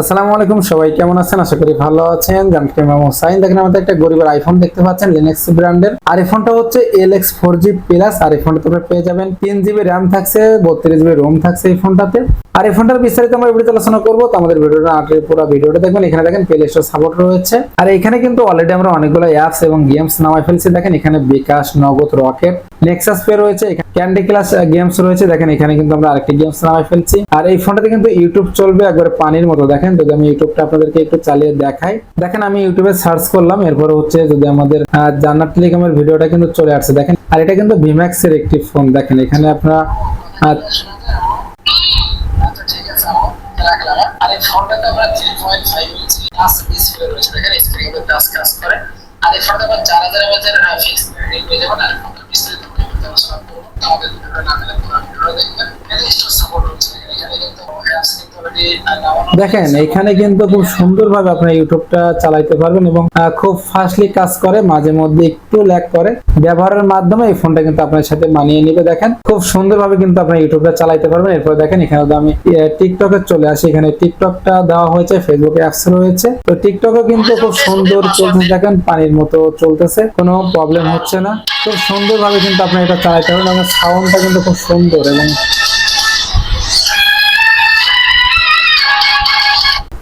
আসসালামু আলাইকুম, সবাই কেমন আছেন? আশা করি ভালো আছেন। জানতে মামু সাইন। দেখেন, আমাদের একটা গরিবের আইফোন দেখতে পাচ্ছেন লিনাক্স ব্র্যান্ডের আর এই ফোনটা হচ্ছে L X four G plus আর এই ফোনটা তোমরা পেয়ে যাবেন তিন জিবি র্যাম থাকছে, বত্রিশ জিবি রোম থাকছে এই ফোনটাতে। আর এই ফোনটার বিস্তারিত আমরা ভিডিওতে আলোচনা করব। তো আমাদের ভিডিওটা আগে পুরো ভিডিওটা দেখবেন। এখানে দেখেন প্লে স্টোর সাপোর্ট রয়েছে। আর এখানে কিন্তু অলরেডি আমরা অনেকগুলো অ্যাপস এবং গেমস নামাই ফেলছি। দেখেন, এখানে Bikash, Nagad rocket nexus pay রয়েছে। ক্যান্ডি ক্লাস গেমস রয়েছে। দেখেন, এখানে কিন্তু আমরা আরেকটি গেমস নামাই ফেলছি। আর এই ফোনটাতে কিন্তু ইউটিউব চলবে একবারে পানির মতো। দেখেন, যদি আমি ইউটিউবটা আপনাদেরকে একটু চালিয়ে দেখাই। দেখেন, আমি ইউটিউবে সার্চ করলাম। এরপরে হচ্ছে যদি আমাদের জান্নাত টেলিকমের ভিডিওটা কিন্তু চলে আসছে দেখেন, আর এটা কিন্তু ভিম্যাক্স এর একটি ফোন দেখেন, এখানে আপনারা আচ্ছা? আর এই ফোনটাতে আমরা three point five inch touch display রয়েছে। দেখেন স্ক্রিন টাচ কাজ করে। আর এই ফোনটা আবার চার হাজার এমএচের ফিক্স রেট পেয়ে যাবেন আর ফোনটা all the, or not really, but really, just a little bit. দেখেন, এখানে কিন্তু খুব সুন্দরভাবে আপনি ইউটিউবটা চালাইতে পারবেন এবং খুব ফাস্টলি কাজ করে, মাঝে মধ্যে একটু ল্যাগ করে। ব্যবহারের মাধ্যমে এই ফোনটা কিন্তু আপনার সাথে মানিয়ে নিবে, দেখেন। খুব সুন্দরভাবে কিন্তু আপনি ইউটিউবটা চালাইতে পারবেন। এরপর দেখেন, এখানে আমি টিকটকে চলে আসি। এখানে টিকটকটা দেওয়া হয়েছে ফেসবুকে অ্যাপস রয়েছে। তো টিকটকে কিন্তু খুব সুন্দর চলতেছে দেখেন, পানির মতো চলতেছে, কোনো প্রবলেম হচ্ছে না। খুব সুন্দরভাবে কিন্তু আপনি এটা চালাইতে পারবেন এবং সাউন্ডটা কিন্তু খুব সুন্দর এবং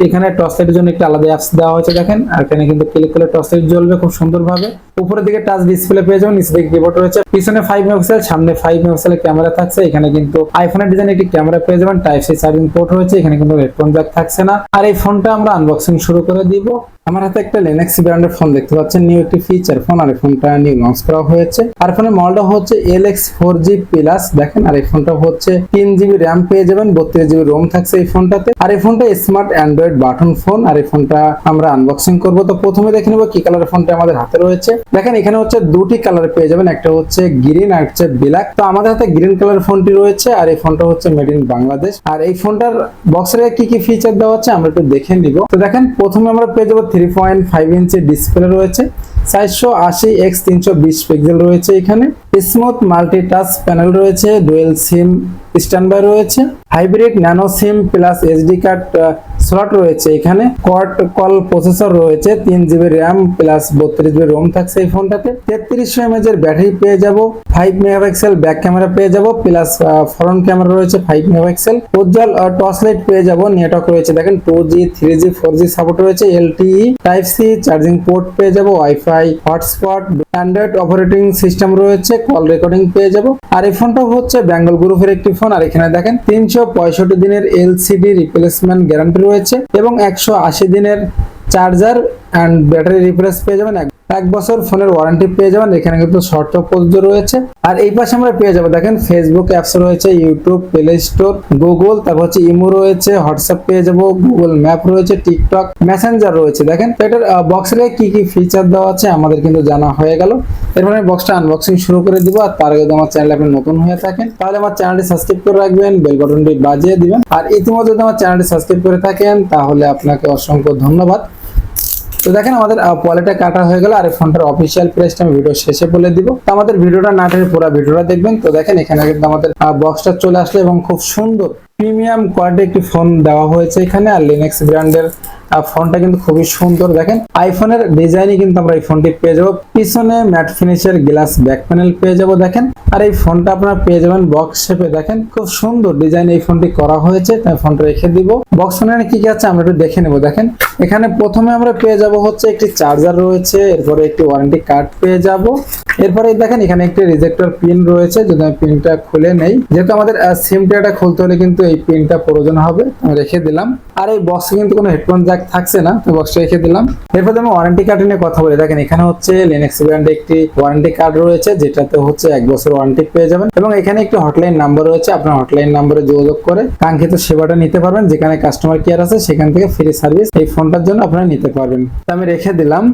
এখানে টর্চ লাইটের জন্য একটা আলাদা অ্যাপস দেওয়া হয়েছে, দেখেন। আর এখানে কিন্তু ক্লিক করলে টর্চ লাইট জ্বলবে খুব সুন্দরভাবে। উপরের দিকে টাচ ডিসপ্লে পেয়ে যাবেন নিচে দিকে কিবোর্ড রয়েছে। পিছনে ফাইভ মেগাপিক্সেল সামনে ফাইভ মেগাপিক্সেলের ক্যামেরা থাকছে। এখানে কিন্তু আইফোনের ডিজাইন একটি ক্যামেরা পেয়ে যাবেন। টাইপ সি চার্জিং পোর্ট রয়েছে, এখানে কিন্তু হেডফোন জ্যাক থাকছে না। আর এই ফোনটা আমরা আনবক্সিং শুরু করে দিব। আমার হাতে একটা লেনেক্সি ব্র্যান্ডের ফোন দেখতে পাচ্ছেন নিউ একটি ফিচার ফোন আর এই ফোনটা নিউ লঞ্চ করা হয়েছে। আর ফোনের মডেলটা হচ্ছে L X four G plus দেখেন। আর এই ফোনটা হচ্ছে তিন জিবি র্যাম পেয়ে যাবেন, বত্রিশ জিবি রোম থাকছে এই ফোনটাতে আর এই ফোনটা স্মার্ট অ্যান্ড্রয়েড বাটন ফোন আর এই ফোনটা আমরা আনবক্সিং করব। তো প্রথমে দেখে নেব কি কালারের ফোনটা আমাদের হাতে রয়েছে। দেখেন, এখানে হচ্ছে দুটি কালার পেয়ে যাবেন। একটা হচ্ছে গ্রিন আর হচ্ছে ব্ল্যাক তো আমাদের হাতে গ্রিন কালার ফোনটি রয়েছে আর এই ফোনটা হচ্ছে মেড ইন বাংলাদেশ আর এই ফোনটার বক্সের কি কি ফিচার দেওয়া হচ্ছে আমরা একটু দেখে নিব। তো দেখেন, প্রথমে আমরা পেয়ে যাব three point five inch display রয়েছে। চারশো আশি এক্স তিনশো বিশ পিক্সেল রয়েছে এখানে। স্মুথ মাল্টি টাচ প্যানেল রয়েছে ডুয়েল সিম স্ট্যান্ড রয়েছে। Hybrid nano SIM plus SD card slot রয়েছে এখানে। কোয়াড কল প্রসেসর রয়েছে, তিন জিবি র্যাম প্লাস বত্রিশ জিবি রোম থাকছে এই ফোনটাতে। তেত্রিশশো এমএচ এর ব্যাটারি পেয়ে যাব ফাইভ মেগাপিক্সেল ব্যাক ক্যামেরা পেয়ে যাব প্লাস ফ্রন্ট ক্যামেরা রয়েছে ফাইভ মেগাপিক্সেল উজ্জ্বল টর্চ লাইট পেয়ে যাব নেটওয়ার্ক রয়েছে, দেখেন two G three G four G support রয়েছে LTE type C charging port পেয়ে যাব wifi hotspot android operating system রয়েছে কল রেকর্ডিং পেয়ে যাব। আর এই ফোনটা হচ্ছে বেঙ্গল গ্রুপের একটি ফোন। আর এখানে দেখেন, তিনশো পঁয়ষট্টি দিনের এলসিডি রিপ্লেসমেন্ট গ্যারান্টি রয়েছে এবং একশো আশি দিনের চার্জার অ্যান্ড ব্যাটারি রিপ্লেস পেয়ে যাবেন। এক- বছর ফোনের ওয়ারেন্টি পেয়ে যাবেন। এখানে কিন্তু শর্ত প্রযোজ্য রয়েছে। আর এই পাশে আমরা পেয়ে যাব, দেখেন ফেসবুক অ্যাপস রয়েছে ইউটিউব প্লে স্টোর গুগল তারপর হচ্ছে ইমো রয়েছে হোয়াটসঅ্যাপ পেয়ে যাব গুগল ম্যাপ রয়েছে টিকটক মেসেঞ্জার রয়েছে। দেখেন এটার বক্সের কি কি ফিচার দেওয়া আছে আমাদের কিন্তু জানা হয়ে গেল। এরপরে বক্সটা আনবক্সিং শুরু করে দিব। আর তার আগে আমার চ্যানেল আপনি নতুন হয়ে থাকেন, তাহলে আমার চ্যানেলটি সাবস্ক্রাইব করে রাখবেন বেল বাটনটি বাজিয়ে দিবেন। আর ইতিমধ্যে যদি আমার চ্যানেলটি সাবস্ক্রাইব করে থাকেন, তাহলে আপনাকে অসংখ্য ধন্যবাদ। তো দেখেন আমাদের পলেটা কাটা হয়ে গেল আর এই ফোনটার অফিসিয়াল প্রাইসটা আমি ভিডিও শেষে বলে দিব। তো আমাদের ভিডিওটা না টেনে পুরো ভিডিওটা দেখবেন। তো দেখেন এখানে কিন্তু আমাদের বক্সটা চলে আসলো এবং খুব সুন্দর প্রিমিয়াম কোয়ালিটি একটি ফোন দেওয়া হয়েছে এখানে আর লিনেক্স ব্র্যান্ডের ফোনটা কিন্তু খুবই সুন্দর। দেখেন আইফোনের ডিজাইনই কিন্তু আমরা এই ফোনটি পেয়ে যাব। পিছনে ম্যাট ফিনিশের গ্লাস ব্যাক প্যানেল পেয়ে যাব, দেখেন। আর এই ফোনটা আপনারা পেয়ে যাবেন বক্স শেপে দেখেন। খুব সুন্দর ডিজাইন এই ফোনটি করা হয়েছে, তাই ফোনটা রেখে দিব। বক্স ফোনের কি কি আছে আমরা একটু দেখে নেব, দেখেন। এখানে প্রথমে আমরা পেয়ে যাব হচ্ছে একটি চার্জার রয়েছে, এরপরে একটি ওয়ারেন্টি কার্ড পেয়ে যাব। এরপরে দেখেন, এখানে একটি রিজেক্টর পিন রয়েছে, যদি আমি পিনটা খুলে নেই। যেহেতু আমাদের সিম ট্রেটা খুলতে হলে কিন্তু এই পিনটা প্রয়োজন হবে রেখে দিলাম। আর এই বক্সে কিন্তু কোনো হেডফোন জ্যাক থাকছে না, তো বক্সটা রেখে দিলাম। এরপর আমি ওয়ারেন্টি কার্ড নিয়ে কথা বলি। দেখেন, এখানে হচ্ছে লিনাক্স ব্র্যান্ডে একটি ওয়ারেন্টি কার্ড রয়েছে, যেটাতে হচ্ছে এক বছর ওয়ারেন্টি পেয়ে যাবেন। এবং এখানে একটি হটলাইন নাম্বার রয়েছে, আপনার হটলাইন নাম্বারে যোগাযোগ করে কাঙ্ক্ষিত সেবাটা নিতে পারবেন। যেখানে কাস্টমার কেয়ার আছে, সেখান থেকে ফ্রি সার্ভিস এই ফোনটার জন্য আপনারা নিতে পারবেন। তো আমি রেখে দিলাম।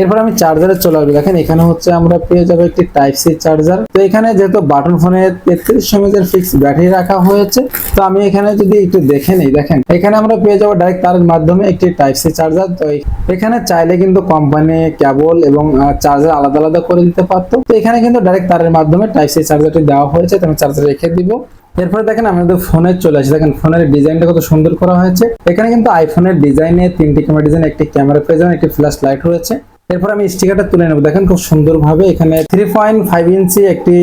এরপর আমি চার্জারে চলে আসব। দেখেন, এখানে হচ্ছে আমরা পেয়ে যাব একটি টাইপ সি চার্জার তো এখানে যেহেতু বাটন ফোনে তেত্রিশ এর ফিক্স ব্যাটারি রাখা হয়েছে, তো আমি এখানে যদি একটু দেখে নিই, দেখেন, এখানে আমরা পেয়ে যাব ডাইরেক্ট তারের মাধ্যমে একটি টাইপ সি চার্জার তো এখানে চাইলে কিন্তু কোম্পানি কেবল এবং চার্জার আলাদা আলাদা করে দিতে পারতো। তো এখানে কিন্তু ডাইরেক্ট তারের মাধ্যমে টাইপ সি চার্জারটি দেওয়া হয়েছে, তো আমি চার্জার রেখে দিব। এরপরে দেখেন আমাদের ফোনে চলে আসে। দেখেন ফোনের ডিজাইনটা কত সুন্দর করা হয়েছে। এখানে কিন্তু আইফোনের ডিজাইনে তিনটি ক্যামেরা ডিজাইন একটি ক্যামেরা পেয়ে যাবেন একটি ফ্ল্যাশ লাইট রয়েছে। এরপর আমি স্টিকারটা তুলে নেব। দেখেন খুব সুন্দরভাবে এখানে থ্রি পয়েন্ট ফাইভ ইঞ্চি একটি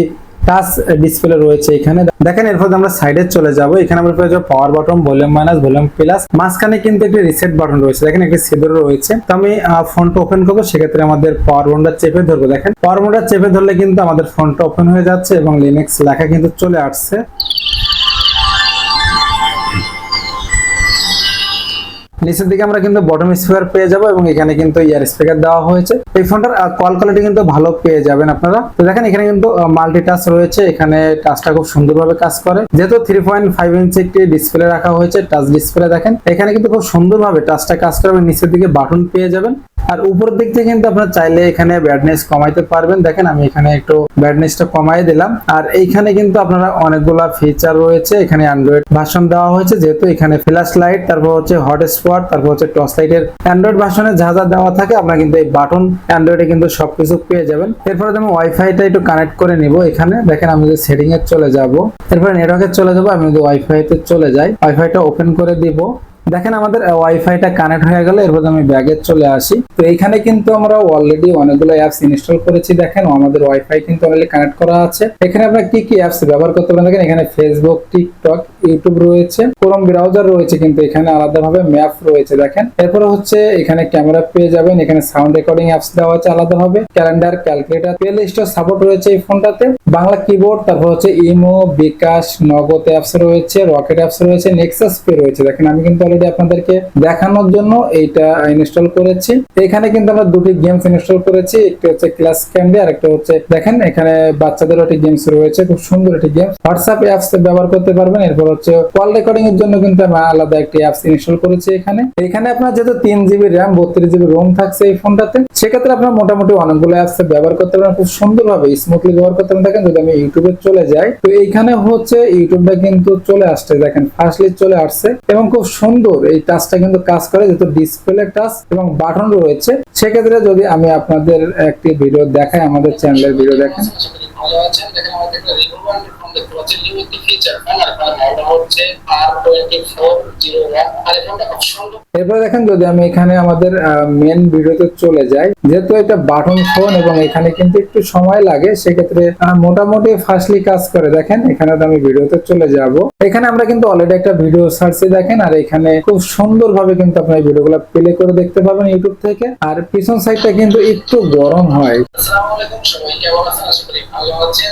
টাচ ডিসপ্লে রয়েছে এখানে। দেখেন এরপর আমরা সাইডে চলে যাব, এখানে আমরা পেয়ে যাব power button volume minus volume plus মাঝখানে কিন্তু একটি রিসেট বাটন রয়েছে। দেখেন একটি সিডর রয়েছে। তো আমি ফোনটা ওপেন করব, সেক্ষেত্রে আমাদের পাওয়ার বাটনটা চেপে ধরবো। দেখেন পাওয়ার বাটনটা চেপে ধরলে কিন্তু আমাদের ফোনটা ওপেন হয়ে যাচ্ছে এবং লিনাক্স লেখা কিন্তু চলে আসছে। নিচের দিকে আমরা কিন্তু বটম স্পিকার পেয়ে যাব এবং এখানে কিন্তু ইয়ার স্পিকার দেওয়া হয়েছে। এই ফোনটার কল কোয়ালিটি কিন্তু ভালো পেয়ে যাবেন আপনারা। তো দেখেন, এখানে কিন্তু মাল্টি টাচ রয়েছে। এখানে টাচটা খুব সুন্দরভাবে কাজ করে। যেহেতু থ্রি পয়েন্ট ফাইভ ইঞ্চি একটি ডিসপ্লে রাখা হয়েছে টাচ ডিসপ্লে দেখেন। এখানে কিন্তু খুব সুন্দরভাবে টাচটা কাজ করে নিচের দিকে বাটন পেয়ে যাবেন। আর উপরের দিক থেকে কিন্তু আপনারা চাইলে এখানে ব্যাডনেস কমাইতে পারবেন। দেখেন আমি এখানে একটু ব্যাডনেসটা কমাই দিলাম। আর এইখানে কিন্তু আপনারা অনেকগুলা ফিচার রয়েছে। এখানে অ্যান্ড্রয়েড ভার্সন দেওয়া হয়েছে, যেহেতু এখানে ফ্ল্যাশ লাইট তারপর হচ্ছে হটস্পট তারপর হচ্ছে টর্চ লাইটের অ্যান্ড্রয়েড ভার্সনে যা যা দেওয়া থাকে, আপনারা কিন্তু এই বাটন অ্যান্ড্রয়েডে কিন্তু সবকিছু পেয়ে যাবেন। এরপরে আমি ওয়াইফাইটা একটু কানেক্ট করে নিব এখানে। দেখেন আমি যদি সেটিং এ চলে যাব। এরপরে নেটওয়ার্কে চলে যাব, আমি যদি ওয়াইফাইতে চলে যাই ওয়াইফাইটা ওপেন করে দিব। দেখেন আমাদের ওয়াইফাইটা কানেক্ট হয়ে গেল, এরপর আমি ব্যাগে চলে আসি। তো এখানে কিন্তু আমরা অলরেডি অনেকগুলো অ্যাপস ইনস্টল করেছি, দেখেন আমাদের ওয়াইফাই কিন্তু অলরেডি কানেক্ট করা আছে। এখানে আপনারা কি কি অ্যাপস ব্যবহার করতে পারেন? দেখেন, এখানে ফেসবুক টিকটক ইউটিউব রয়েছে ক্রোম ব্রাউজার রয়েছে কিন্তু এখানে আলাদাভাবে ম্যাপ রয়েছে, দেখেন। এরপর হচ্ছে, এখানে ক্যামেরা পেয়ে যাবেন, এখানে সাউন্ড রেকর্ডিং অ্যাপস দেওয়া আছে আলাদাভাবে ক্যালেন্ডার ক্যালকুলেটর প্লে লিস্টও সাপোর্ট রয়েছে এই ফোনটাতে। বাংলা কিবোর্ড তারপর হচ্ছে ইমো বিকাশ, নগদ অ্যাপস রয়েছে রকেট অ্যাপস রয়েছে নেক্সাস পে রয়েছে, দেখেন, আমি কিন্তু অলরেডি আপনাদেরকে দেখানোর জন্য এইটা ইনস্টল করেছি। এখানে কিন্তু আমরা দুটি গেমস ইনস্টল করেছি, একটি হচ্ছে ক্লাস ক্যান্ডি আর একটা হচ্ছে দেখেন, এখানে বাচ্চাদের একটি গেমস রয়েছে, খুব সুন্দর একটি গেম হোয়াটসঅ্যাপ অ্যাপস ব্যবহার করতে পারবেন, এরপর হচ্ছে কল রেকর্ডিং এর জন্য কিন্তু আমরা আলাদা একটি অ্যাপস ইনস্টল করেছি এখানে। এখানে আপনার যেহেতু তিন জিবি র্যাম বত্রিশ জিবি রোম থাকছে এই ফোনটাতে সেক্ষেত্রে আপনার মোটামুটি অনেকগুলো অ্যাপস ব্যবহার করতে পারেন খুব সুন্দরভাবে স্মুথলি ব্যবহার করতে পারেন দেখেন যদি আমি ইউটিউবে চলে যাই, তো এইখানে হচ্ছে ইউটিউবটা কিন্তু চলে আসছে, দেখেন ফার্স্টলি চলে আসছে, এবং খুব সুন্দর এই টাচটা কিন্তু কাজ করে, যেহেতু ডিসপ্লে টাচ এবং বাটন রয়েছে, সেক্ষেত্রে যদি আমি আপনাদের একটি ভিডিও দেখাই, আমাদের চ্যানেলের ভিডিও দেখেন। দেখতে পাচ্ছেন নিউ ফিচার আর মডেল হচ্ছে আর টোয়েন্টি ফোর জিরো আর খুব সুন্দর। এরপরে দেখেন যদি আমি এখানে আমাদের মেন ভিডিওতে চলে যাই যেহেতু এটা বাটন ফোন এবং এখানে কিন্তু একটু সময় লাগে সেক্ষেত্রে মোটামুটি ফাস্টলি কাজ করে দেখেন এখানে তো আমি ভিডিওতে চলে যাব। এখানে আমরা কিন্তু অলরেডি একটা ভিডিও সার্চে দেখেন আর এখানে খুব সুন্দরভাবে কিন্তু আপনার ভিডিওগুলো প্লে করে দেখতে পাবেন ইউটিউব থেকে। আর পিছন সাইডটা কিন্তু একটু গরম হয়। আসসালামু আলাইকুম সবাই কেমন আছেন? আশা করি ভালো আছেন।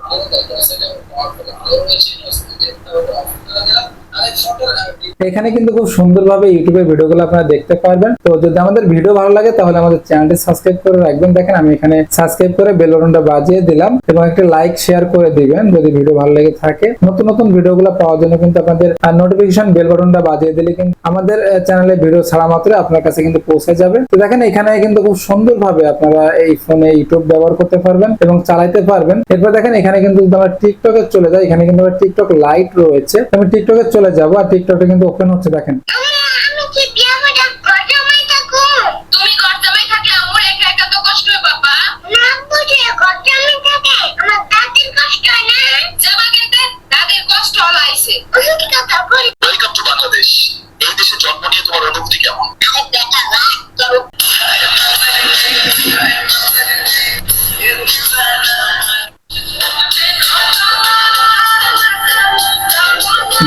এখানে কিন্তু খুব সুন্দরভাবে ইউটিউবে ভিডিওগুলো আপনারা দেখতে পারবেন। তো যদি আমাদের ভিডিও ভালো লাগে, তাহলে আমাদের চ্যানেলটি সাবস্ক্রাইব করে রাখবেন। দেখেন, আমি এখানে সাবস্ক্রাইব করে বেল বাটনটা বাজিয়ে দিলাম এবং একটা লাইক, শেয়ার করে দিবেন যদি ভিডিও ভালো লেগে থাকে। নতুন নতুন ভিডিওগুলো পাওয়ার জন্য কিন্তু আপনাদের নোটিফিকেশন বেল বাটনটা বাজিয়ে দিলে কিন্তু আমাদের চ্যানেলে ভিডিও ছাড়া মাত্র আপনার কাছে কিন্তু পৌঁছে যাবে। তো দেখেন, এখানে কিন্তু খুব সুন্দরভাবে আপনারা এই ফোনে ইউটিউব ব্যবহার করতে পারবেন এবং চালাইতে পারবেন। এরপর দেখেন, এখানে কিন্তু যদি আমরা টিকটকে চলে যাই, এখানে কিন্তু টিকটক লাইট রয়েছে। আমি টিকটকে চলে যাব, আর টিকটকটা কিন্তু ওপেন হচ্ছে, দেখেন।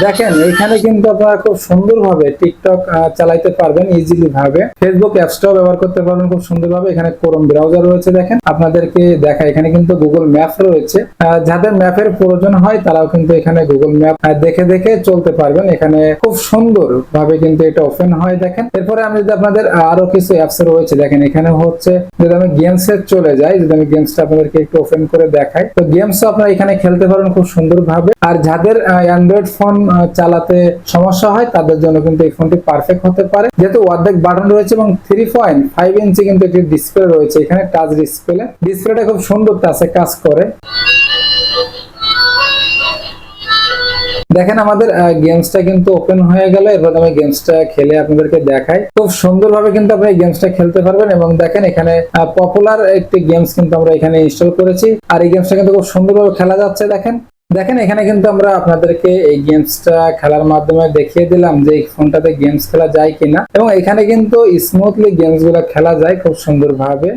দেখেন, এখানে কিন্তু আপনারা খুব সুন্দরভাবে টিকটক চালাইতে পারবেন ইজিলি ভাবে ফেসবুক অ্যাপসটাও ব্যবহার করতে পারবেন খুব সুন্দরভাবে। এখানে ক্রোম ব্রাউজার রয়েছে, দেখেন। আপনাদেরকে দেখা এখানে কিন্তু গুগল ম্যাপ রয়েছে। যাদের ম্যাপের প্রয়োজন হয়, তারাও কিন্তু এখানে গুগল ম্যাপ দেখে দেখে চলতে পারবেন। এখানে খুব সুন্দর ভাবে কিন্তু এটা ওপেন হয়, দেখেন। এরপরে আমি যদি আপনাদের আরও কিছু অ্যাপস রয়েছে, দেখেন, এখানে হচ্ছে যদি আমি গেমস এ চলে যাই, যদি আমি গেমসটা আপনাদেরকে একটু ওপেন করে দেখাই, তো গেমস আপনারা এখানে খেলতে পারবেন খুব সুন্দর ভাবে আর যাদের অ্যান্ড্রয়েড ফোন চালাতে সমস্যা হয়, তাদের জন্য কিন্তু এই ফোনটি পারফেক্ট হতে পারে। যেহেতু অর্ধেক বাটন রয়েছে এবং থ্রি পয়েন্ট ফাইভ ইঞ্চি কিন্তু একটি ডিসপ্লে রয়েছে এখানে টাচ ডিসপ্লে ডিসপ্লেটা খুব সুন্দর টাচে কাজ করে। দেখেন আমাদের গেমসটা কিন্তু ওপেন হয়ে গেল। এবার আমি গেমসটা খেলে আপনাদেরকে দেখাই। খুব সুন্দরভাবে কিন্তু আপনি এই গেমসটা খেলতে পারবেন এবং দেখেন এখানে পপুলার একটি গেমস কিন্তু আমরা এখানে ইনস্টল করেছি। আর এই গেমসটা কিন্তু খুব সুন্দরভাবে খেলা যাচ্ছে, দেখেন। দেখেন, এখানে কিন্তু আমরা আপনাদেরকে এই গেমসটা খেলার মাধ্যমে দেখিয়ে দিলাম যে এই ফোনটাতে গেমস খেলা যায় কিনা। এবং এখানে কিন্তু স্মুথলি গেমসগুলো খেলা যায় খুব সুন্দরভাবে।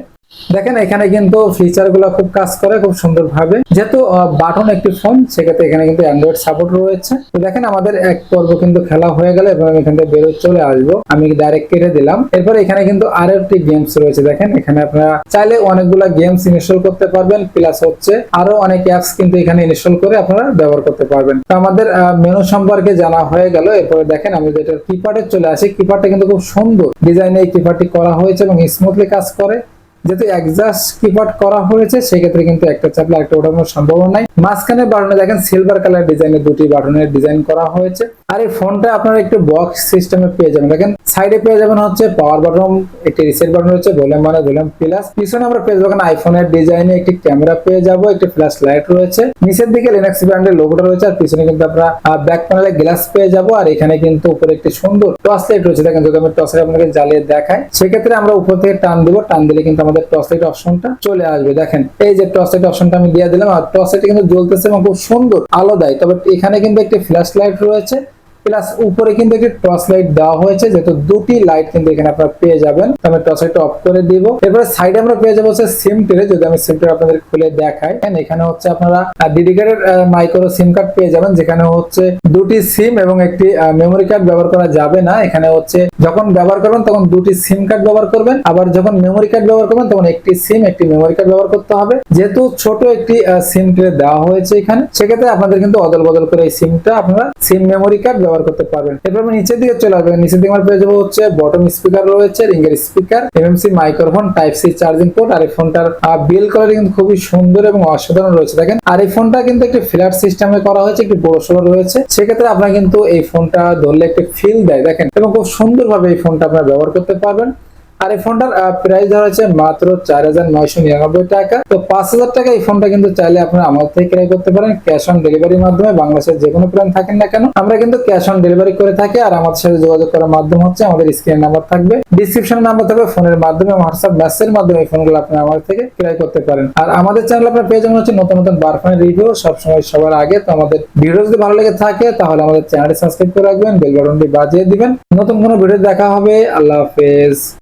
দেখেন, এখানে কিন্তু ফিচারগুলো খুব কাজ করে, খুব সুন্দরভাবে। যেহেতু বাটন একটি ফোন সেক্ষেত্রে এখানে কিন্তু অ্যান্ড্রয়েড সাপোর্ট রয়েছে। তো দেখেন, আমাদের এক পর্ব কিন্তু খেলা হয়ে গেল এবং এখান থেকে বেরোয় চলে আসব। আমি ডাইরেক্ট কেটে দিলাম। এরপর এখানে কিন্তু আরও একটি গেমস রয়েছে, দেখেন। এখানে আপনারা চাইলে অনেকগুলা গেমস ইনস্টল করতে পারবেন প্লাস হচ্ছে আরও অনেক অ্যাপস কিন্তু এখানে ইনস্টল করে আপনারা ব্যবহার করতে পারবেন। তো আমাদের মেনু সম্পর্কে জানা হয়ে গেল। এরপরে দেখেন, আমি যেটা কিপ্যাডে চলে আসি। কিপ্যাডটা কিন্তু খুব সুন্দর। ডিজাইনে এই কিপ্যাডটি করা হয়েছে এবং স্মুথলি কাজ করে। যেহেতু একজাস্ট কিবোর্ড করা হয়েছে, সেক্ষেত্রে কিন্তু একটা চাপলে একটা ওঠানোর সম্ভাবনা নাই। মাঝখানে বাটনে দেখেন সিলভার কালার ডিজাইনের দুটি বাটনের ডিজাইন করা হয়েছে। আর এই ফোনটা আপনারা একটু বক্স সিস্টেমে পেয়ে যাবেন। দেখেন সাইডে পেয়ে যাবেন হচ্ছে পাওয়ার বাটন একটি রিসেট বাটন রয়েছে ভলিউম মানে ভলিউম প্লাস পিছনে আমরা পেয়ে যাব আইফোনের ডিজাইনে একটি ক্যামেরা পেয়ে যাব, একটি ফ্ল্যাশ লাইট রয়েছে। নিচের দিকে লিনাক্স ব্র্যান্ডের লোগোটা রয়েছে, আর পিছনে কিন্তু আমরা ব্যাক প্যানেলে গ্লাস পেয়ে যাব। আর এখানে কিন্তু উপরে একটি সুন্দর টর্চ লাইট রয়েছে। দেখেন যদি আমি টর্চ লাইট আপনাকে জ্বালিয়ে দেখাই, সেক্ষেত্রে আমরা উপর থেকে টান দিব। টান দিলে কিন্তু আমাদের টর্চ টসেট অপশনটা চলে আসবে। দেখেন, এই যে টসেট অপশনটা আমি দিয়ে দিলাম, আর টসেট কিন্তু জ্বলতেছে এবং খুব সুন্দর আলো দেয়। তবে এখানে কিন্তু একটি ফ্ল্যাশ লাইট রয়েছে। প্লাস উপরে কিন্তু একটি টর্চ লাইট দেওয়া হয়েছে, যেহেতু দুটি লাইট কিন্তু এখানে আপনারা পেয়ে যাবেন। আমি টর্চ লাইটটা অফ করে দিব। এরপরে সাইডে আমরা পেয়ে যাব হচ্ছে সিম ট্রে, যদি আমি সিম ট্রে আপনাদের খুলে দেখাই। এখানে হচ্ছে আপনারা ডেডিকেটেড মাইক্রো সিম কার্ড পেয়ে যাবেন, যেখানে হচ্ছে দুটি সিম এবং একটি মেমোরি কার্ড ব্যবহার করা যাবে না। এখানে হচ্ছে যখন ব্যবহার করবেন, তখন দুটি সিম কার্ড ব্যবহার করবেন। আবার যখন মেমোরি কার্ড ব্যবহার করবেন, তখন একটি সিম একটি মেমোরি কার্ড ব্যবহার করতে হবে। যেহেতু ছোট একটি সিম ট্রে দেওয়া হয়েছে এখানে, সেক্ষেত্রে আপনাদের কিন্তু অদল বদল করে এই সিমটা আপনারা সিম মেমোরি কার্ড ব্যবহার করতে পারবেন। এরপর আমি নিচের দিকে চলে আসবেন নিচের দিকে আমার পেয়ে যাব হচ্ছে বটম স্পিকার রয়েছে ringer speaker MMC microphone type C charging port আর এই ফোনটার বিল কোয়ালিটি কিন্তু খুবই সুন্দর এবং অসাধারণ রয়েছে। দেখেন, আর এই ফোনটা কিন্তু একটি ফ্ল্যাট সিস্টেমে করা হয়েছে, একটি বড় সড়ো রয়েছে। সেক্ষেত্রে আপনার কিন্তু এই ফোনটা ধরলে একটি ফিল দেয়। দেখেন, এবং খুব সুন্দরভাবে এই ফোনটা আপনারা ব্যবহার করতে পারবেন। আর এই ফোনটার প্রাইস ধরা হচ্ছে মাত্র চার হাজার নয়শো নিরানব্বই টাকা। তো পাঁচ হাজার টাকা এই ফোনটা কিন্তু চাইলে আপনারা আমাদের থেকে ক্রয় করতে পারেন ক্যাশ অন ডেলিভারির মাধ্যমে। বাংলাদেশের যে কোনো প্ল্যান থাকেন না কেন, আমরা কিন্তু ক্যাশ অন ডেলিভারি করে থাকি আর আমাদের সাথে যোগাযোগ করার মাধ্যম হচ্ছে আমাদের স্ক্রিন নাম্বার থাকবে। ডিসক্রিপশন নাম্বার থাকবে, ফোনের মাধ্যমে হোয়াটসঅ্যাপ মেসেজের মাধ্যমে এই ফোনগুলো আপনি আমাদের থেকে ক্রয় করতে পারেন। আর আমাদের চ্যানেল আপনার পেয়ে যাবেন হচ্ছে নতুন নতুন বার ফোনের রিভিউ সবসময় সবার আগে। তো আমাদের ভিডিও যদি ভালো লেগে থাকে, তাহলে আমাদের চ্যানেলটি সাবস্ক্রাইব করে রাখবেন বেল বাটনটি বাজিয়ে দিবেন। নতুন কোনো ভিডিও দেখা হবে, আল্লাহ হাফেজ।